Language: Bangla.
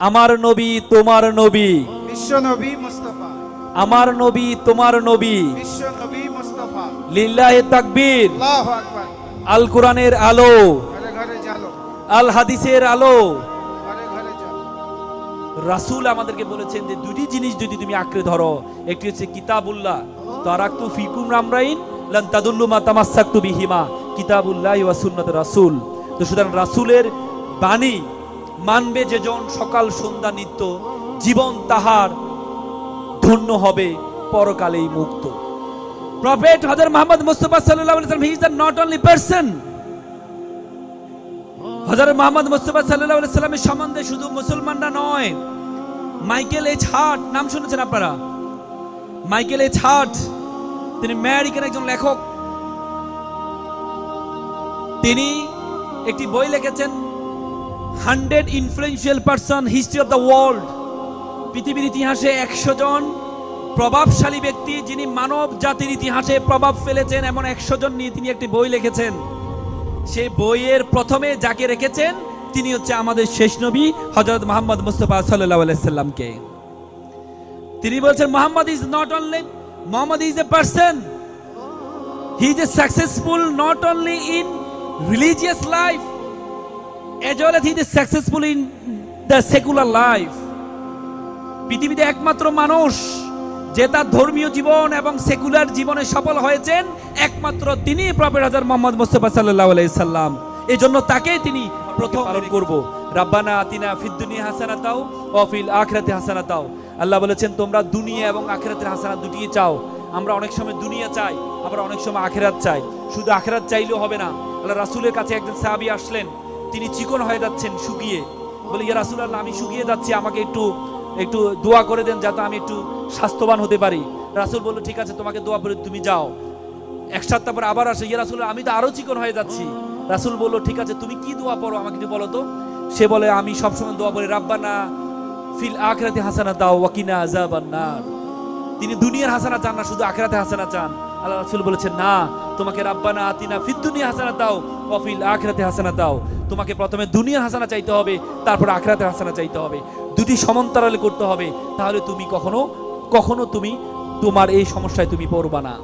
আমার নবী তোমার নবী। বিশ্ব নবী মুস্তফা। আমার নবী তোমার নবী। বিশ্ব নবী মুস্তফা। লিল্লাহে তাকবীর। আল্লাহ আকবার। আল কোরআনের আলো। ঘরে ঘরে জালো আল হাদিসের আলো। ঘরে ঘরে জালো রাসূল আমাদেরকে বলেছেন যে দুটি জিনিস যদি তুমি আঁকড়ে ধরো একটি হচ্ছে কিতাবুল্লাহ তারাকতু ফিকুম রামরাইন লান তাদুল্লু মা তামাসসাকতু বিহিমা কিতাবুল্লাহ ওয়া সুন্নাত রাসূল। তো সুতরাং রাসূলের বাণী মানবে যেজন সকাল সন্ধ্যা নিত্য, জীবন তাহার ধন্য হবে, পরকালেই মুক্ত। প্রফেট হযরত মুহাম্মদ মুস্তাফা সাল্লাল্লাহু আলাইহি ওয়াসাল্লাম he is not only person হযরত মুহাম্মদ মুস্তাফা সাল্লাল্লাহু আলাইহি সাল্লামের সম্বন্ধে শুধু মুসলমানরা নয়, মাইকেল এইচ হার্ট, নাম শুনেছেন আপনারা? মাইকেল এইচ হার্ট, তিনি আমেরিকান একজন লেখক। তিনি একটি বই লিখেছেন hundred influential person history of the world. পৃথিবীর ইতিহাসে একশো জন প্রভাবশালী ব্যক্তি যিনি মানব জাতির ইতিহাসে প্রভাব ফেলেছেন, এমন একশো জন নিয়ে তিনি একটি বই লিখেছেন। সেই বইয়ের প্রথমে যাকে রেখেছেন, তিনি হচ্ছে আমাদের শেষ নবী হজরত মোহাম্মদ মুস্তফা সাল্লাহ আলাইসাল্লামকে তিনি বলছেন, Mohammad is not only Mohammad is a person he is a successful not only in religious life as well as he is successful in the secular life. পৃথিবীতে একমাত্র মানুষ যে তার ধর্মীয় জীবন এবং সেকুলার জীবনে সফল হয়েছেন একমাত্র তিনি প্রফেট হাজার মোহাম্মদ মুস্তফা সাল্লাহ আলাইসাল্লাম এই জন্য তাকেই তিনি প্রথম পালন করব। রাব্বানা আতিনা ফিদ দুনিয়া হাসানাতাও ও ফিল আখরাতে হাসানাতাও। আল্লাহ বলেছেন, তোমরা দুনিয়া এবং আখেরাতের হাসানা দুটিয়ে চাও। আমরা অনেক সময় দুনিয়া চাই, আমরা অনেক সময় আখেরাত চাই। শুধু আখেরাত চাইলেও হবে না। আল্লাহ রাসূলের কাছে একজন সাহাবী আসলেন। তিনি চিকন হয়ে যাচ্ছেন শুকিয়ে। বলে, ইয়া রাসূল আল্লাহ আমি শুকিয়ে যাচ্ছি, আমাকে একটু একটু দোয়া করে দেন যাতে আমি একটু স্বাস্থ্যবান হতে পারি। রাসূল বলল, ঠিক আছে, তোমাকে দোয়া করে তুমি যাও। এক সপ্তাহ পর আবার আসে, ইয়া রাসূল আমি তো আরও চিকন হয়ে যাচ্ছি। রাসূল বলল, ঠিক আছে, তুমি কি দোয়া পড়ো আমাকে একটু বলো তো? সে বলে, আমি সবসময় দোয়া পড়ি, রাব্বানা ফিল আখরাতে হাসানা দাও ওয়াকিনা আযাবান নার। তিনি দুনিয়ার হাসানা চান না, শুধু আখরাতে হাসানা চান। আল্লাহ রাসুল বলেছেন, না, তোমাকে রাব্বানা আতিনা ফিদ দুনিয়া হাসানা দাও অফিল আখিরাতে হাসানা দাও। তোমাকে প্রথমে দুনিয়া হাসানা চাইতে হবে, তারপর আখরাতে হাসানা চাইতে হবে। দুটি সমান্তরালে করতে হবে, তাহলে তুমি কখনো কখনো তুমি তোমার এই সমস্যায় তুমি পড়বা না।